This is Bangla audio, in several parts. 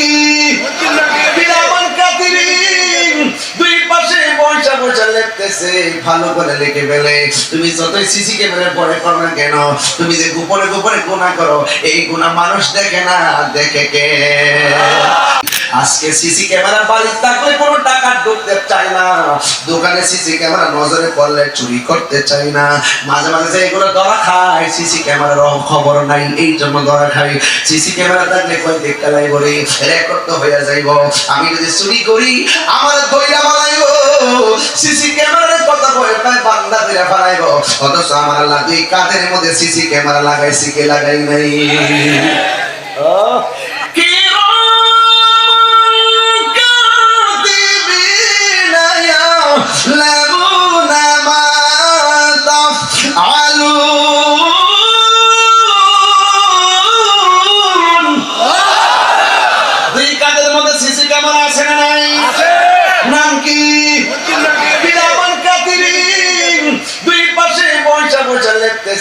কি ভালো করে লিখে ফেলে। তুমি যতই সিসি ক্যামেরার পরে করো না কেন, তুমি যে গোপনে গোপনে গুণা করো, এই গুণা মানুষ দেখে না, দেখে কে? আজকে সিসি ক্যামেরা বাড়ির থাকলে কোনো টাকা ঢুকতে চায় না। দোকানে সিসি ক্যামেরা নজরে পড়লে চুরি করতে চাই না। মাঝে মাঝে যে এগুলো ধরা খায় সিসি ক্যামেরার খবর নাই, এই জন্য ধরা খাই সিসি ক্যামেরা থাকলে কই দেখতে লাইব রে? রেকর্ড তো হয়ে যাইব। আমি যদি চুরি করি, আমার দইরা বানাইব। সিসি করে তাই বান্দা করে ফেলাইব। অথচ আমার আল্লাহ দুই কাঁধের আলু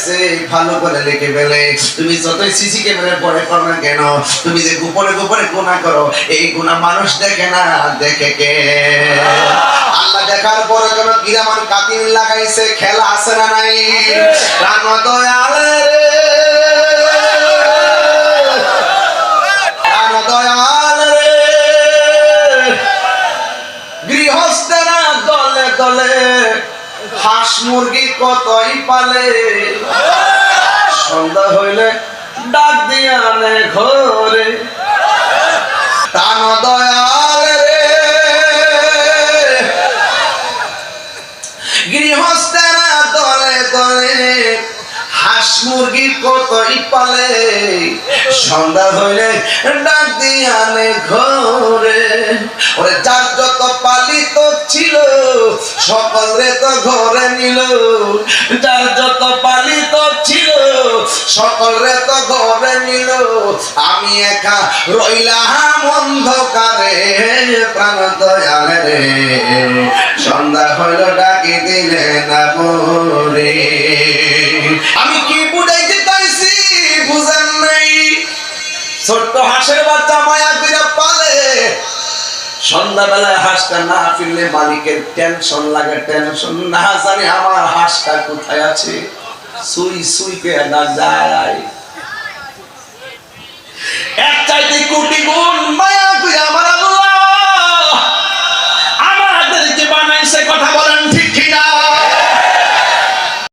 লিখতেছে ভালো করে লিখে ফেলে। তুমি যতই সিসি ক্যামেরার পরে করো না কেন, তুমি যে গোপনে গোপনে গুণা করো, এই গুণা মানুষ দেখে না, দেখে কে? আল্লাহ দেখার পরে যেন কিরামান কাতিন লাগাইছে, খেলা আছে না নাই? রাম দয়ালে দলে দলে হাঁস মুরগি কতই পালে? সন্ধ্যা হইলে ডাক দিয়ে আনে ঘরে। কতই পালে। সন্ধ্যা হইলে ডাক দিয়ে আনে ঘরে। ওরে যার যত পালিত ছিল, সকলে তো ঘরে নিল। যার যত পালিত ছিল, সকলে তো ঘরে নিল। আমি একা রইলাম অন্ধকারে, প্রাণ দয়ালে রে। সন্ধ্যা হইল ডাকি দিলে না বরে হাঁসের বাচ্চা মায়া করে পালে। সন্ধ্যাবেলায় হাঁসটা না ফিরলে মালিকের টেনশন লাগে, টেনশন না জানি আমার হাঁসটা কোথায় আছে। সুই সুই কে না যায়।